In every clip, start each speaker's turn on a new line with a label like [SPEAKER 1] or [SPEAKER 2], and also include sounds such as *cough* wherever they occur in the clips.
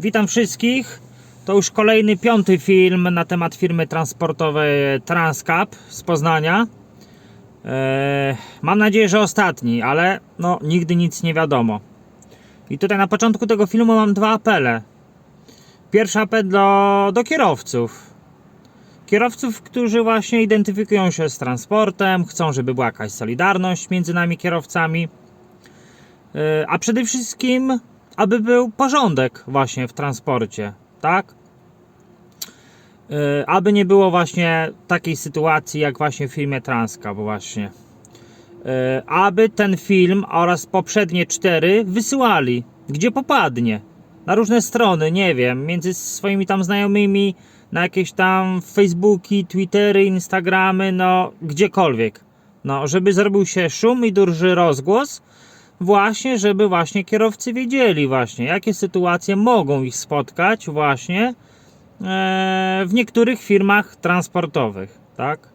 [SPEAKER 1] Witam wszystkich. To już kolejny piąty film na temat firmy transportowej Transcap z Poznania. Eee, mam nadzieję, że ostatni, ale no nigdy nic nie wiadomo. I tutaj na początku tego filmu mam dwa apele. Pierwszy apel do, do kierowców. Kierowców, którzy właśnie identyfikują się z transportem, chcą, żeby była jakaś solidarność między nami kierowcami. E, A przede wszystkim, aby był porządek właśnie w transporcie, tak? E, Aby nie było właśnie takiej sytuacji jak właśnie w filmie Transka, bo właśnie. E, Aby ten film oraz poprzednie cztery wysyłali, gdzie popadnie. Na różne strony, nie wiem, między swoimi tam znajomymi, na jakieś tam Facebooki, Twittery, Instagramy, no gdziekolwiek. No, żeby zrobił się szum i duży rozgłos, właśnie, żeby właśnie kierowcy wiedzieli właśnie, jakie sytuacje mogą ich spotkać właśnie e, w niektórych firmach transportowych, tak?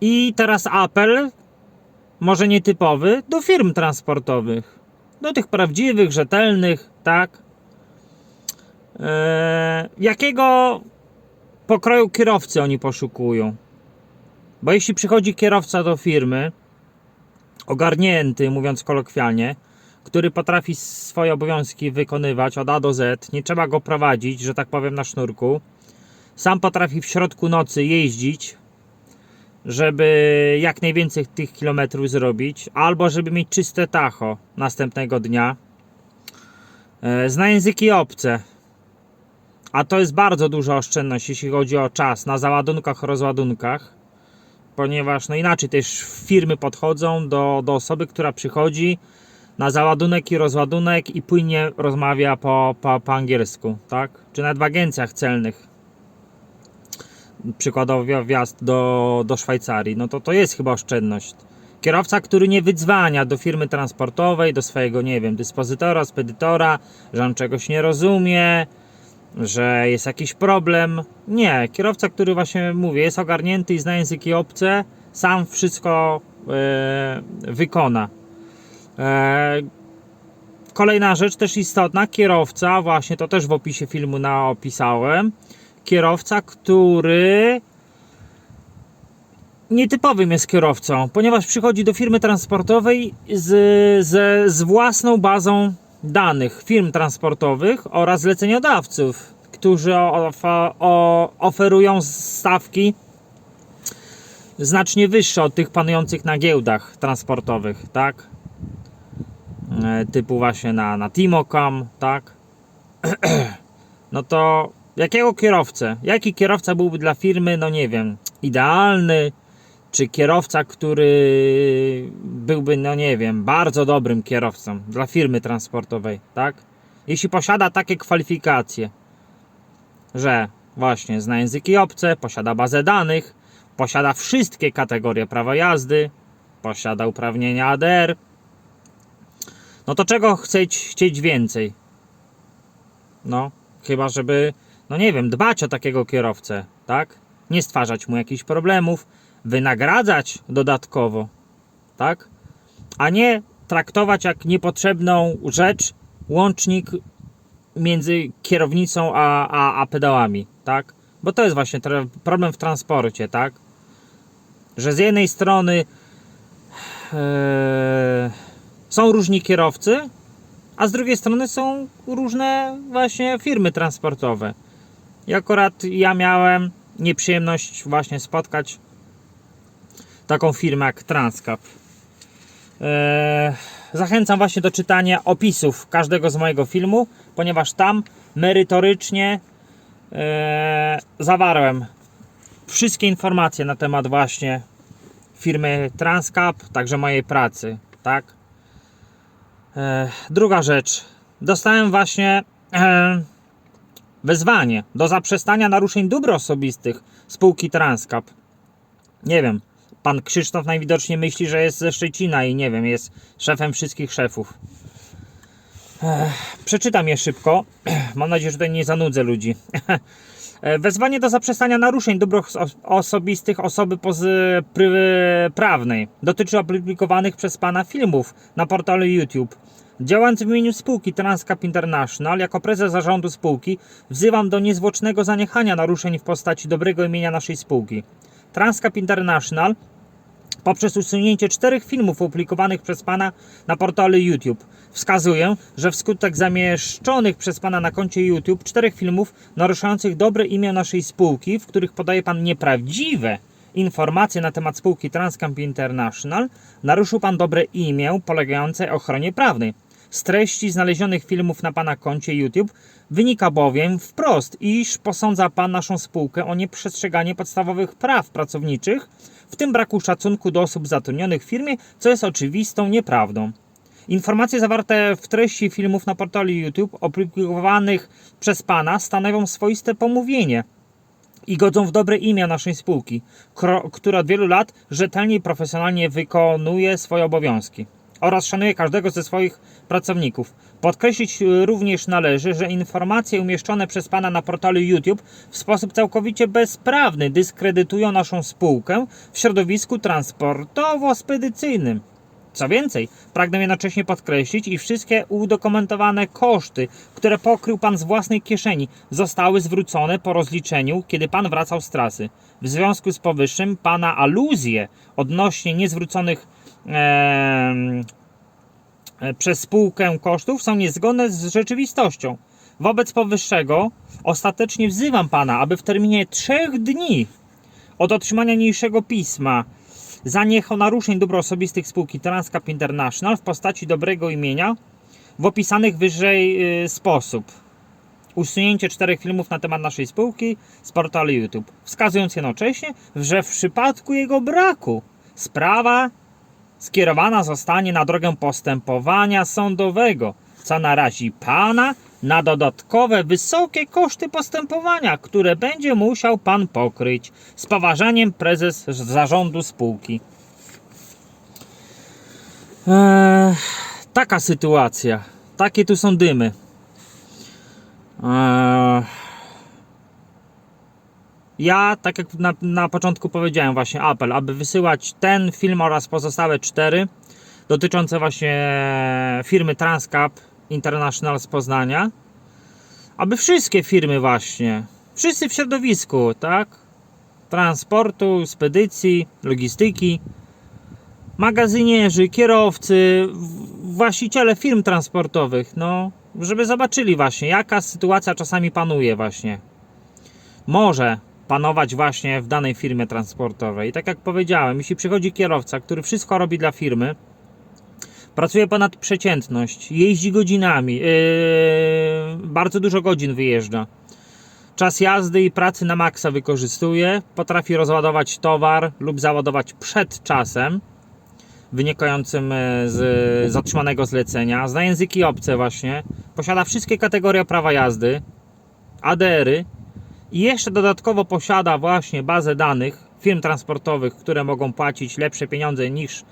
[SPEAKER 1] I teraz apel, może nietypowy, do firm transportowych. Do tych prawdziwych, rzetelnych, tak? E, jakiego pokroju kierowcy oni poszukują? Bo jeśli przychodzi kierowca do firmy, ogarnięty, mówiąc kolokwialnie, który potrafi swoje obowiązki wykonywać od A do Z, nie trzeba go prowadzić, że tak powiem, na sznurku. Sam potrafi w środku nocy jeździć, żeby jak najwięcej tych kilometrów zrobić, albo żeby mieć czyste tacho następnego dnia. E, Zna języki obce, a to jest bardzo duża oszczędność, jeśli chodzi o czas na załadunkach, rozładunkach ponieważ no inaczej też firmy podchodzą do, do osoby, która przychodzi na załadunek i rozładunek i płynnie rozmawia po, po, po angielsku, tak? Czy nawet w agencjach celnych. Przykładowo wjazd do, do Szwajcarii, no to to jest chyba oszczędność. Kierowca, który nie wydzwania do firmy transportowej, do swojego, nie wiem, dyspozytora, spedytora, że on czegoś nie rozumie, że jest jakiś problem. Nie, kierowca, który właśnie mówię, jest ogarnięty i zna języki obce, sam wszystko e, wykona. E, kolejna rzecz też istotna, kierowca, właśnie to też w opisie filmu naopisałem, kierowca, który nietypowym jest kierowcą, ponieważ przychodzi do firmy transportowej z, z, z własną bazą danych firm transportowych oraz zleceniodawców, którzy oferują stawki znacznie wyższe od tych panujących na giełdach transportowych, tak? E, Typu właśnie na, na Timocom, tak? *clears throat* No to jakiego kierowcę? Jaki kierowca byłby dla firmy, no nie wiem, idealny? Czy kierowca, który byłby, no nie wiem, bardzo dobrym kierowcą dla firmy transportowej, tak? Jeśli posiada takie kwalifikacje, że właśnie zna języki obce, posiada bazę danych, posiada wszystkie kategorie prawa jazdy, posiada uprawnienia ADR, no to czego chcieć, chcieć więcej? No, chyba żeby, no nie wiem, dbać o takiego kierowcę, tak? Nie stwarzać mu jakichś problemów, wynagradzać dodatkowo, tak? A nie traktować jak niepotrzebną rzecz łącznik między kierownicą a, a, a pedałami, tak? Bo to jest właśnie problem w transporcie, tak? Że z jednej strony e, są różni kierowcy, a z drugiej strony są różne właśnie firmy transportowe. I akurat ja miałem nieprzyjemność właśnie spotkać taką firmę jak Transcap. Eee, zachęcam właśnie do czytania opisów każdego z mojego filmu, ponieważ tam merytorycznie eee, zawarłem wszystkie informacje na temat właśnie firmy Transcap, także mojej pracy, tak? Eee, druga rzecz. Dostałem właśnie wezwanie do zaprzestania naruszeń dóbr osobistych spółki Transcap. Nie wiem, pan Krzysztof najwidoczniej myśli, że jest ze Szczecina i nie wiem, jest szefem wszystkich szefów. Przeczytam je szybko. *clears throat* Mam nadzieję, że tutaj nie zanudzę ludzi. *laughs* Wezwanie do zaprzestania naruszeń dóbr os- osobistych osoby prawnej dotyczy opublikowanych przez pana filmów na portalu YouTube Działając w imieniu spółki Transcap International, jako prezes zarządu spółki, wzywam do niezwłocznego zaniechania naruszeń w postaci dobrego imienia naszej spółki. Transcap International poprzez usunięcie czterech filmów opublikowanych przez Pana na portalu YouTube. Wskazuję, że wskutek zamieszczonych przez Pana na koncie YouTube czterech filmów naruszających dobre imię naszej spółki, w których podaje Pan nieprawdziwe informacje na temat spółki Transcamp International, naruszył Pan dobre imię polegające ochronie prawnej. Z treści znalezionych filmów na Pana koncie YouTube wynika bowiem wprost, iż posądza Pan naszą spółkę o nieprzestrzeganie podstawowych praw pracowniczych, w tym braku szacunku do osób zatrudnionych w firmie, co jest oczywistą nieprawdą. Informacje zawarte w treści filmów na portalu YouTube opublikowanych przez Pana stanowią swoiste pomówienie i godzą w dobre imię naszej spółki, która od wielu lat rzetelnie i profesjonalnie wykonuje swoje obowiązki oraz szanuje każdego ze swoich pracowników. Podkreślić y, również należy, że informacje umieszczone przez Pana na portalu YouTube w sposób całkowicie bezprawny dyskredytują naszą spółkę w środowisku transportowo-spedycyjnym. Co więcej, pragnę jednocześnie podkreślić, iż wszystkie udokumentowane koszty, które pokrył Pan z własnej kieszeni, zostały zwrócone po rozliczeniu, kiedy Pan wracał z trasy. W związku z powyższym, Pana aluzje odnośnie niezwróconych e, przez spółkę kosztów są niezgodne z rzeczywistością. Wobec powyższego ostatecznie wzywam Pana, aby w terminie trzech dni od otrzymania niniejszego pisma zaniechał naruszeń dóbr osobistych spółki Transcap International w postaci dobrego imienia w opisanych wyżej y, sposób. Usunięcie czterech filmów na temat naszej spółki z portalu YouTube, wskazując jednocześnie, że w przypadku jego braku sprawa skierowana zostanie na drogę postępowania sądowego, co narazi Pana na dodatkowe wysokie koszty postępowania, które będzie musiał Pan pokryć. Z poważaniem prezes zarządu spółki. Eee, taka sytuacja. Takie tu są dymy. Ja, tak jak na, na początku powiedziałem, właśnie apel, aby wysyłać ten film oraz pozostałe cztery dotyczące właśnie firmy Transcap International z Poznania, aby wszystkie firmy właśnie, wszyscy w środowisku, tak, transportu, spedycji, logistyki, magazynierzy, kierowcy, właściciele firm transportowych, no, żeby zobaczyli właśnie, jaka sytuacja czasami panuje właśnie. Może panować właśnie w danej firmie transportowej. I tak jak powiedziałem, jeśli przychodzi kierowca, który wszystko robi dla firmy, pracuje ponad przeciętność, jeździ godzinami, yy, bardzo dużo godzin wyjeżdża. Czas jazdy i pracy na maksa wykorzystuje, potrafi rozładować towar lub załadować przed czasem wynikającym e, z, z otrzymanego zlecenia, zna języki obce właśnie, posiada wszystkie kategorie prawa jazdy, ADR-y i jeszcze dodatkowo posiada właśnie bazę danych firm transportowych, które mogą płacić lepsze pieniądze niż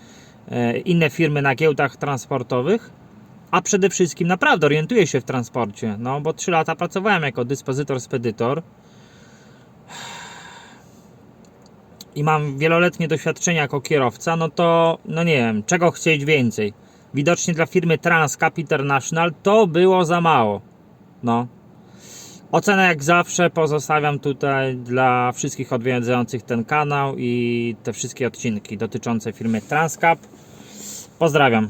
[SPEAKER 1] e, inne firmy na giełdach transportowych, a przede wszystkim naprawdę orientuje się w transporcie, no bo 3 lata pracowałem jako dyspozytor, spedytor i mam wieloletnie doświadczenie jako kierowca, no to no nie wiem, czego chcieć więcej. Widocznie dla firmy Transcap International to było za mało. No, Ocenę jak zawsze pozostawiam tutaj dla wszystkich odwiedzających ten kanał i te wszystkie odcinki dotyczące firmy Transcap. Pozdrawiam.